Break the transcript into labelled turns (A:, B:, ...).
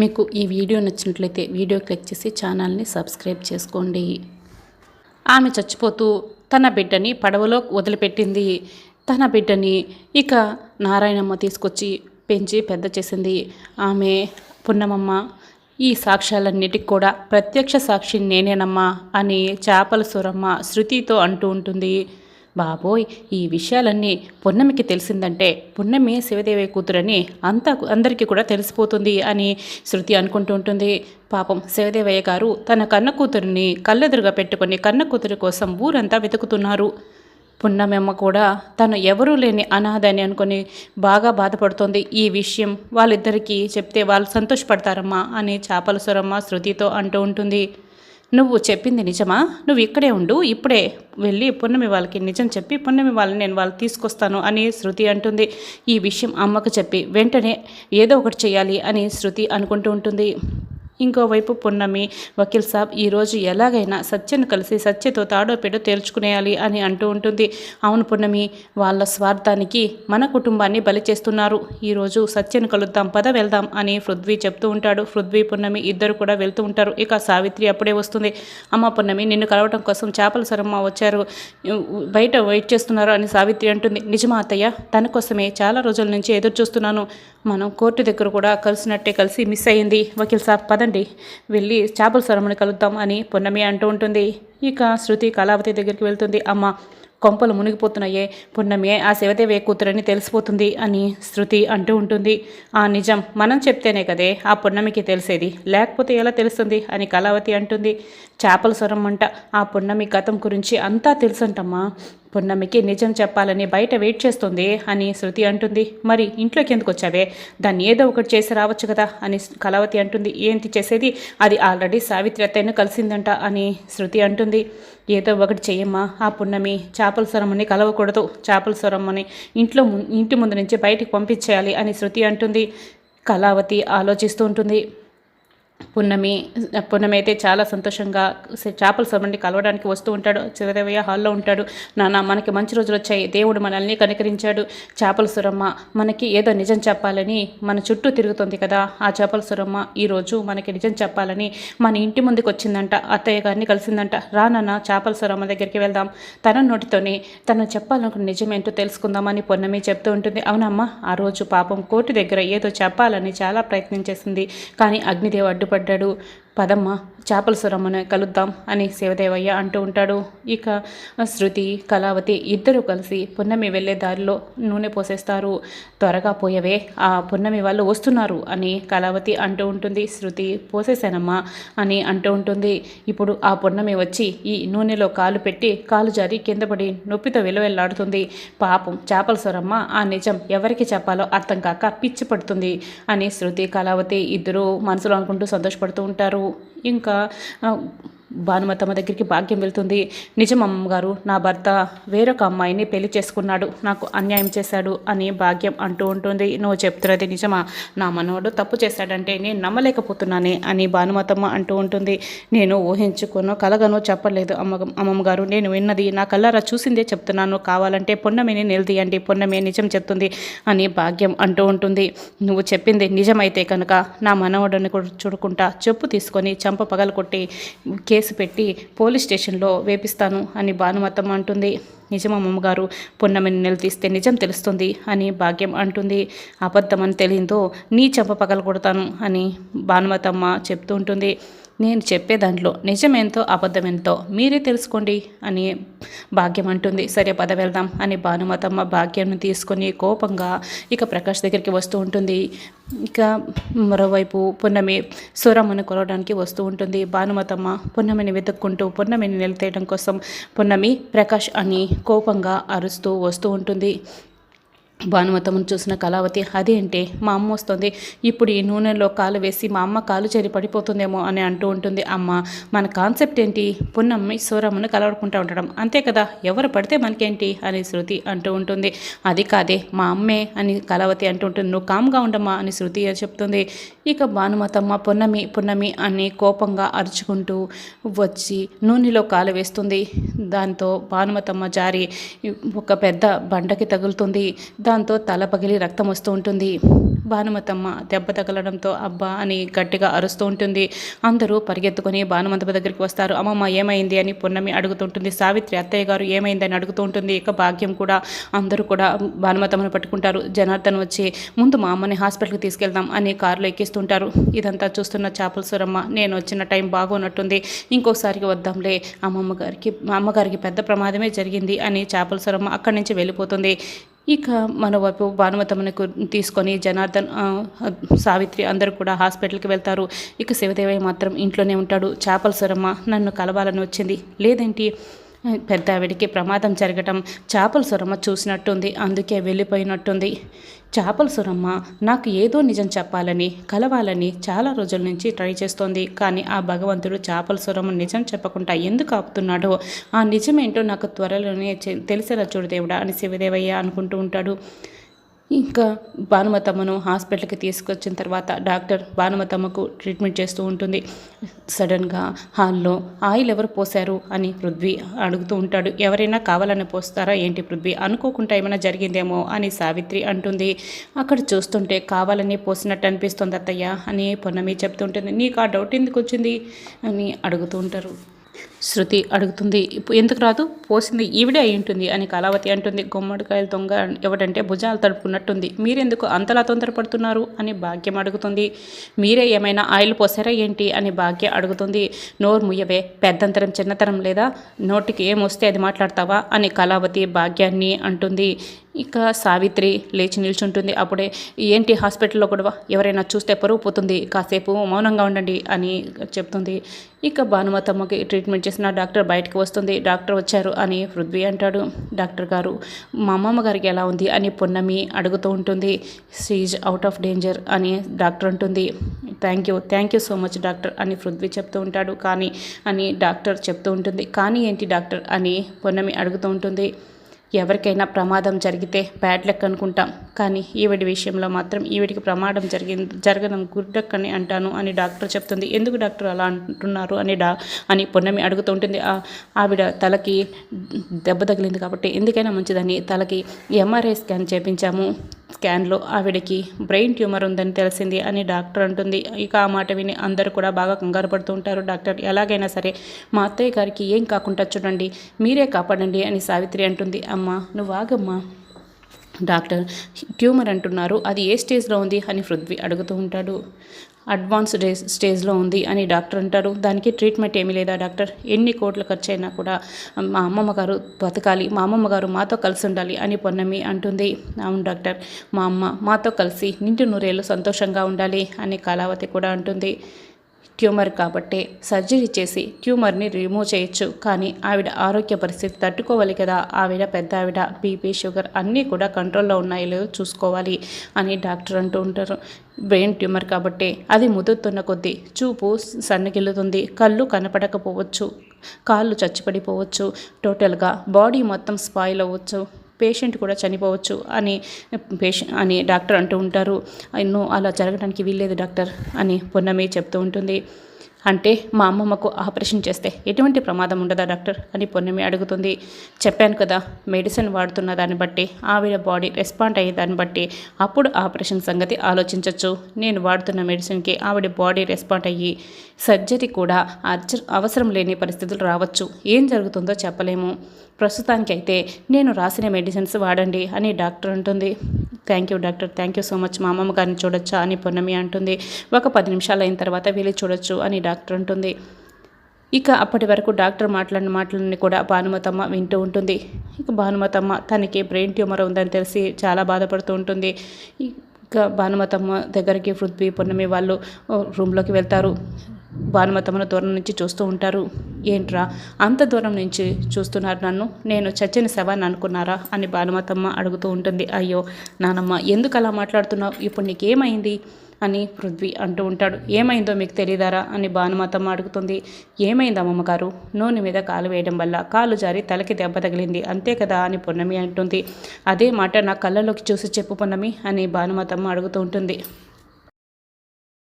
A: మీకు ఈ వీడియో నచ్చినట్లయితే వీడియో క్లిక్ చేసి ఛానల్ని సబ్స్క్రైబ్ చేసుకోండి. ఆమె చచ్చిపోతూ తన బిడ్డని పడవలో వదిలిపెట్టింది. తన బిడ్డని ఇక నారాయణమ్మ తీసుకొచ్చి పెంచి పెద్ద చేసింది. ఆమె పున్నమమ్మ ఈ సాక్ష్యాలన్నిటికి కూడా ప్రత్యక్ష సాక్షి నేనేనమ్మా అని చేపల సురమ్మ శృతితో అంటూ ఉంటుంది. బాబోయ్ ఈ విషయాలన్నీ పున్నమికి తెలిసిందంటే పున్నమి శివదేవి కూతురని అంతా అందరికీ కూడా తెలిసిపోతుంది అని శృతి అనుకుంటూ ఉంటుంది. పాపం శివదేవయ్య గారు తన కన్న కూతురిని కళ్ళెదురుగా పెట్టుకొని కన్న కూతురి కోసం ఊరంతా వెతుకుతున్నారు. పున్నమెమ్మ కూడా తను ఎవరూ లేని అనాథ అని అనుకొని బాగా బాధపడుతోంది. ఈ విషయం వాళ్ళిద్దరికీ చెప్తే వాళ్ళు సంతోషపడతారమ్మా అని చేపల సురమ్మ శృతితో అంటూ ఉంటుంది. నువ్వు చెప్పింది నిజమా? నువ్వు ఇక్కడే ఉండు ఇప్పుడే వెళ్ళి పున్నమి వాళ్ళకి నిజం చెప్పి పున్నమి వాళ్ళని నేను వాళ్ళు తీసుకొస్తాను అని శృతి అంటుంది. ఈ విషయం అమ్మకు చెప్పి వెంటనే ఏదో ఒకటి చేయాలి అని శృతి అనుకుంటూ ఉంటుంది. ఇంకోవైపు పున్నమి వకీల్ సాబ్ ఈరోజు ఎలాగైనా సత్యను కలిసి సత్యతో తాడో తేల్చుకునేయాలి అని అంటూ ఉంటుంది. అవును పున్నమి వాళ్ళ స్వార్థానికి మన కుటుంబాన్ని బలి చేస్తున్నారు. ఈరోజు సత్యను కలుద్దాం పద వెళ్దాం అని పృథ్వీ చెప్తూ ఉంటాడు. పృథ్వీ పున్నమి ఇద్దరు కూడా వెళ్తూ ఉంటారు. ఇక సావిత్రి అప్పుడే వస్తుంది. అమ్మ పున్నమి నిన్ను కలవటం కోసం చేపల సరమ్మ వచ్చారు. బయట వెయిట్ చేస్తున్నారు అని సావిత్రి అంటుంది. నిజమా అత్తయ్య తన కోసమే చాలా రోజుల నుంచి ఎదురు చూస్తున్నాను మనం కోర్టు దగ్గర కూడా కలిసినట్టే కలిసి మిస్ అయ్యింది వకీల్ సాబ్ పదండి. వెళ్ళి చేపల స్వరమని కలుద్దాం అని పున్నమి అంటూ ఉంటుంది. ఇక శృతి కళావతి దగ్గరికి వెళ్తుంది. అమ్మ కొంపలు మునిగిపోతున్నాయే. పున్నమే ఆ శివదేవే కూతురని తెలిసిపోతుంది అని శృతి అంటూ ఉంటుంది. ఆ నిజం మనం చెప్తేనే కదే ఆ పున్నమికి తెలిసేది. లేకపోతే ఎలా తెలుస్తుంది అని కళావతి అంటుంది. చేపల స్వరం అంట. ఆ పున్నమి గతం గురించి అంతా తెలుసంటమ్మా. పున్నమికి నిజం చెప్పాలని బయట వెయిట్ చేస్తుంది అని శృతి అంటుంది. మరి ఇంట్లోకి ఎందుకు వచ్చావే? దాన్ని ఏదో ఒకటి చేసి రావచ్చు కదా అని కళావతి అంటుంది. ఏంటి చేసేది? అది ఆల్రెడీ సావిత్రి అత్తయ్యను కలిసిందంట అని శృతి అంటుంది. ఏదో ఒకటి చెయ్యమ్మా. ఆ పున్నమి చేపల స్వరమ్మని కలవకూడదు. చేపల స్వరమ్మని ఇంట్లో ము- ఇంటి ముందు నుంచి బయటికి పంపించేయాలి అని శృతి అంటుంది. కళావతి ఆలోచిస్తూ ఉంటుంది. పున్నమి పున్నమి అయితే చాలా సంతోషంగా చేపల సమండి కలవడానికి వస్తూ ఉంటాడు. చిరదేవయ్య హాల్లో ఉంటాడు. నాన్న మనకి మంచి రోజులు వచ్చాయి. దేవుడు మనల్ని కనికరించాడు. చేపల సురమ్మ మనకి ఏదో నిజం చెప్పాలని మన చుట్టూ తిరుగుతుంది కదా. ఆ చేపల సురమ్మ ఈరోజు మనకి నిజం చెప్పాలని మన ఇంటి ముందుకు వచ్చిందంట. అత్తయ్య గారిని కలిసిందంట. రా నాన్న చేపల సురమ్మ దగ్గరికి వెళ్దాం. తన నోటితోనే తను చెప్పాలనుకున్న నిజమేంటో తెలుసుకుందామని పొన్నమి చెప్తూ ఉంటుంది. అవునమ్మా ఆ రోజు పాపం కోర్టు దగ్గర ఏదో చెప్పాలని చాలా ప్రయత్నం చేసింది. కానీ అగ్నిదేవ్ పడ్డాడు పదమ్మ చేపల సురమ్మను కలుద్దాం అని శివదేవయ్య అంటూ ఉంటాడు. ఇక శృతి కళావతి ఇద్దరూ కలిసి పున్నమి వెళ్ళే దారిలో నూనె పోసేస్తారు. త్వరగా పోయవే ఆ పున్నమి వాళ్ళు వస్తున్నారు అని కళావతి అంటూ ఉంటుంది. శృతి పోసేసానమ్మా అని అంటూ ఉంటుంది. ఇప్పుడు ఆ పున్నమి వచ్చి ఈ నూనెలో కాలు పెట్టి కాలు జారి కింద పడి నొప్పితో విలువెల్లాడుతుంది. పాపం చేపల సురమ్మ ఆ నిజం ఎవరికి చెప్పాలో అర్థం కాక పిచ్చి పడుతుంది అని శృతి కళావతి ఇద్దరూ మనసులో అనుకుంటూ సంతోషపడుతూ ఉంటారు. ఇంకా భానుమతమ్మ దగ్గరికి భాగ్యం వెళ్తుంది. నిజం అమ్మగారు నా భర్త వేరొక అమ్మాయిని పెళ్ళి చేసుకున్నాడు. నాకు అన్యాయం చేశాడు అని భాగ్యం అంటూ ఉంటుంది. నువ్వు చెప్తున్నది నిజమా? నా మనవడు తప్పు చేశాడంటే నేను నమ్మలేకపోతున్నానే అని భానుమతమ్మ అంటూ ఉంటుంది. నేను ఊహించుకును కలగను చెప్పలేదు అమ్మ అమ్మమ్మ గారు నేను విన్నది నా కళ్ళారా చూసిందే చెప్తున్నాను. కావాలంటే పొన్నమేని నిలదీయండి పొన్నమే నిజం చెప్తుంది అని భాగ్యం అంటూ ఉంటుంది. నువ్వు చెప్పింది నిజమైతే కనుక నా మనవడిని చూడుకుంటా చెప్పు తీసుకొని చంప పగలు కొట్టి కేసు పెట్టి పోలీస్ స్టేషన్లో వేపిస్తాను అని భానుమతమ్మ అంటుంది. నిజం అమ్మమ్మగారు పున్నమిని నిలదీస్తే నిజం తెలుస్తుంది అని భాగ్యం అంటుంది. అబద్ధమని తెలియందో నీ చెంప పగలు కొడతాను అని భానుమతమ్మ చెప్తూ ఉంటుంది. నేను చెప్పే దాంట్లో నిజమేంతో అబద్ధమేంతో మీరే తెలుసుకోండి అని భాగ్యం అంటుంది. సరే పద వెళ్దాం అని భానుమతమ్మ భాగ్యం తీసుకొని కోపంగా ఇక ప్రకాష్ దగ్గరికి వస్తూ ఉంటుంది. ఇక మరోవైపు పున్నమి సురమ్మను కొలవడానికి వస్తూ ఉంటుంది. భానుమతమ్మ పున్నమిని వెతుక్కుంటూ పున్నమిని నిలతేయడం కోసం పున్నమి ప్రకాష్ అని కోపంగా అరుస్తూ వస్తూ ఉంటుంది. భానుమతమ్మను చూసిన కళావతి అదేంటి మా అమ్మ వస్తుంది. ఇప్పుడు ఈ నూనెలో కాలు వేసి మా అమ్మ కాలు చేరి పడిపోతుందేమో అని అంటూ ఉంటుంది. అమ్మ మన కాన్సెప్ట్ ఏంటి? పున్నమ్మి సూరమ్మను కలవడుకుంటూ ఉండడం. అంతే కదా? ఎవరు పడితే మనకేంటి? అని శృతి అంటూ ఉంటుంది. అది కాదే మా అమ్మే అని కళావతి అంటూ ఉంటుంది. నువ్వు కామ్గా ఉండమ్మా అని శృతి చెప్తుంది. ఇక భానుమతమ్మ పున్నమి పున్నమి అని కోపంగా అరుచుకుంటూ వచ్చి నూనెలో కాలు వేస్తుంది. దాంతో భానుమతమ్మ జారి ఒక పెద్ద బండకి తగులుతుంది. దాంతో తల పగిలి రక్తం వస్తూ ఉంటుంది. భానుమతమ్మ దెబ్బ తగలడంతో అబ్బా అని గట్టిగా అరుస్తూ ఉంటుంది. అందరూ పరిగెత్తుకొని భానుమతమ్మ దగ్గరికి వస్తారు. అమ్మమ్మ ఏమైంది అని పున్నమి అడుగుతుంటుంది. సావిత్రి అత్తయ్య గారు ఏమైందని అడుగుతూ ఉంటుంది. ఇక భాగ్యం కూడా అందరూ కూడా భానుమతమ్మను పట్టుకుంటారు. జనార్దన్ వచ్చి ముందు మా అమ్మని హాస్పిటల్కి తీసుకెళ్దాం అని కారులో ఎక్కిస్తుంటారు. ఇదంతా చూస్తున్న చేపల సురమ్మ నేను వచ్చిన టైం బాగున్నట్టుంది ఇంకోసారికి వద్దాంలే. అమ్మమ్మ గారికి మా అమ్మగారికి పెద్ద ప్రమాదమే జరిగింది అని చేపల సురమ్మ అక్కడి నుంచి వెళ్ళిపోతుంది. ఇక మరోవైపు భానుమతమ్మని తీసుకొని జనార్దన్ సావిత్రి అందరూ కూడా హాస్పిటల్కి వెళ్తారు. ఇక శివదేవయ్య మాత్రం ఇంట్లోనే ఉంటాడు. చేపల సురమ్మ నన్ను కలవాలని వచ్చింది. లేదేంటి? పెద్ద ఆవిడికి ప్రమాదం జరగటం చేపల సురమ్మ చూసినట్టుంది అందుకే వెళ్ళిపోయినట్టుంది. చేపల సురమ్మ నాకు ఏదో నిజం చెప్పాలని కలవాలని చాలా రోజుల నుంచి ట్రై చేస్తోంది. కానీ ఆ భగవంతుడు చేపల సురమ్మ నిజం చెప్పకుండా ఎందుకు ఆపుతున్నాడో ఆ నిజమేంటో నాకు త్వరలోనే చె- తెలిసేలా చూడు దేవుడా అని శివదేవయ్య అనుకుంటూ ఉంటాడు. ఇంకా భానుమతమ్మను హాస్పిటల్కి తీసుకొచ్చిన తర్వాత డాక్టర్ భానుమతమ్మకు ట్రీట్మెంట్ చేస్తూ ఉంటుంది. సడన్గా హాల్లో ఆయిల్ ఎవరు పోశారు అని పృథ్వీ అడుగుతూ ఉంటాడు. ఎవరైనా కావాలని పోస్తారా ఏంటి పృథ్వీ? అనుకోకుండా ఏమైనా జరిగిందేమో అని సావిత్రి అంటుంది. అక్కడ చూస్తుంటే కావాలని పోసినట్టు అనిపిస్తుంది అత్తయ్య అని పొన్నమి చెప్తుంటుంది. నీకు ఆ డౌట్ ఎందుకు వచ్చింది? అని అడుగుతూ ఉంటారు. శృతి అడుగుతుంది ఇప్పుడు ఎందుకు రాదు? పోసింది ఈవిడే అయి ఉంటుంది అని కళావతి అంటుంది. గుమ్మడికాయల దొంగ ఎవడంటే భుజాలు తడుపుకున్నట్టుంది. మీరెందుకు అంతలా తొందరపడుతున్నారు? అని భాగ్యం అడుగుతుంది. మీరే ఏమైనా ఆయిల్ పోసారా ఏంటి? అని భాగ్య అడుగుతుంది. నోరు ముయ్యవే పెద్దంతరం చిన్నతరం లేదా? నోటికి ఏమొస్తే అది మాట్లాడతావా? అని కళావతి భాగ్యాన్ని అంటుంది. ఇక సావిత్రి లేచి నిల్చుంటుంది. అప్పుడే ఏంటి హాస్పిటల్లో కూడా ఎవరైనా చూస్తే పరువు పోతుంది. కాసేపు మౌనంగా ఉండండి అని చెప్తుంది. ఇక భానుమతమ్మకి ట్రీట్మెంట్ చేసిన డాక్టర్ బయటకు వస్తుంది. డాక్టర్ వచ్చారు అని పృథ్వీ అంటాడు. డాక్టర్ గారు మా అమ్మమ్మ గారికి ఎలా ఉంది? అని పొన్నమి అడుగుతూ ఉంటుంది. సీజ్ అవుట్ ఆఫ్ డేంజర్ అని డాక్టర్ ఉంటుంది thank you thank you so much doctor అని పృథ్వీ చెప్తూ ఉంటాడు. కానీ అని డాక్టర్ చెప్తూ ఉంటుంది. కానీ ఏంటి డాక్టర్? అని పొన్నమి అడుగుతూ ఉంటుంది. ఎవరికైనా ప్రమాదం జరిగితే బ్యాడ్ లక్ అనుకుంటాం. కానీ ఈవిడి విషయంలో మాత్రం ఈవిడికి ప్రమాదం జరిగింది జరగడం గుడ్ లక్ అని అంటాను అని డాక్టర్ చెప్తుంది. ఎందుకు డాక్టర్ అలా అంటున్నారు అని డా అని పొన్నమి అడుగుతూ ఉంటుంది. ఆవిడ తలకి దెబ్బ తగిలింది కాబట్టి ఎందుకైనా మంచిదని తలకి ఎంఆర్ఐ స్కాన్ చేపించాము. స్కాన్లో ఆవిడకి బ్రెయిన్ ట్యూమర్ ఉందని తెలిసింది అని డాక్టర్ అంటుంది. ఇక ఆ మాట విని అందరూ కూడా బాగా కంగారు పడుతూ ఉంటారు. డాక్టర్ ఎలాగైనా సరే మా అత్తయ్య గారికి ఏం కాకుండా చూడండి మీరే కాపాడండి అని సావిత్రి అంటుంది. అమ్మా నువ్వు ఆగమ్మా. డాక్టర్ ట్యూమర్ అంటున్నారు అది ఏ స్టేజ్లో ఉంది అని పృథ్వీ అడుగుతూ ఉంటాడు. అడ్వాన్స్ డే స్టేజ్లో ఉంది అని డాక్టర్ అంటారు. దానికి ట్రీట్మెంట్ ఏమీ లేదా డాక్టర్? ఎన్ని కోట్లు ఖర్చు అయినా కూడా మా అమ్మమ్మ గారు బతకాలి మా అమ్మమ్మ గారు మాతో కలిసి ఉండాలి అని పొన్నమి అంటుంది. అవును డాక్టర్ మా అమ్మ మాతో కలిసి నిండు నూరేళ్ళు సంతోషంగా ఉండాలి అని కళావతి కూడా అంటుంది. ట్యూమర్ కాబట్టి సర్జరీ చేసి ట్యూమర్ని రిమూవ్ చేయొచ్చు. కానీ ఆవిడ ఆరోగ్య పరిస్థితి తట్టుకోవాలి కదా. ఆవిడ పెద్ద ఆవిడ బీపీ షుగర్ అన్నీ కూడా కంట్రోల్లో ఉన్నాయో లేదో చూసుకోవాలి అని డాక్టర్ అంటూ ఉంటారు. బ్రెయిన్ ట్యూమర్ కాబట్టి అది ముదురుతున్న కొద్దీ చూపు సన్నగిల్లుతుంది. కళ్ళు కనపడకపోవచ్చు. కాళ్ళు చచ్చిపడిపోవచ్చు. టోటల్గా బాడీ మొత్తం స్పాయిల్ అవ్వచ్చు. పేషెంట్ కూడా చనిపోవచ్చు అని పేషెంట్ అని డాక్టర్ అంటూ ఉంటారు. ఎన్నో అలా జరగడానికి వీల్లేదు డాక్టర్ అని పొన్నమే చెప్తూ ఉంటుంది. అంటే మా అమ్మమ్మకు ఆపరేషన్ చేస్తే ఎటువంటి ప్రమాదం ఉండదా డాక్టర్ అని పొన్నమి అడుగుతుంది. చెప్పాను కదా మెడిసిన్ వాడుతున్న దాన్ని బట్టి ఆవిడ బాడీ రెస్పాండ్ అయ్యే దాన్ని బట్టి అప్పుడు ఆపరేషన్ సంగతి ఆలోచించవచ్చు నేను వాడుతున్న మెడిసిన్కి ఆవిడ బాడీ రెస్పాండ్ అయ్యి సర్జరీ కూడా అవసరం లేని పరిస్థితులు రావచ్చు. ఏం జరుగుతుందో చెప్పలేము. ప్రస్తుతానికైతే నేను రాసిన మెడిసిన్స్ వాడండి అని డాక్టర్ అంటుంది. Thank you doctor thank you so much. మా అమ్మమ్మ గారిని చూడొచ్చా అని పొన్నమి అంటుంది. ఒక పది నిమిషాలు అయిన తర్వాత వెళ్ళి చూడొచ్చు అని డాక్టర్ అంటుంది. ఇక అప్పటి వరకు డాక్టర్ మాట్లాడిన మాటలన్నీ కూడా భానుమతమ్మ వింటూ ఉంటుంది. ఇక భానుమతమ్మ తనకి బ్రెయిన్ ట్యూమర్ ఉందని తెలిసి చాలా బాధపడుతూ ఉంటుంది. ఇక భానుమతమ్మ దగ్గరికి పృథ్వీ పొన్నమి వాళ్ళు రూమ్లోకి వెళ్తారు. భానుమతమ్మను దూరం నుంచి చూస్తూ ఉంటారు. ఏంట్రా అంత దూరం నుంచి చూస్తున్నారు నన్ను? నేను చచ్చిన శవాన్ని అనుకున్నారా? అని భానుమతమ్మ అడుగుతూ ఉంటుంది. అయ్యో నానమ్మ ఎందుకు అలా మాట్లాడుతున్నావు? ఇప్పుడు నీకేమైంది? అని పృథ్వీ అంటూ ఉంటాడు. ఏమైందో మీకు తెలియదారా అని భానుమతమ్మ అడుగుతుంది. ఏమైంది అమ్మమ్మగారు? నూనె మీద కాలు వేయడం వల్ల కాలు జారి తలకి దెబ్బ తగిలింది. అంతే కదా? అని పొన్నమి అంటుంది. అదే మాట నా కళ్ళలోకి చూసి చెప్పు పొన్నమి అని భానుమతమ్మ అడుగుతూ ఉంటుంది.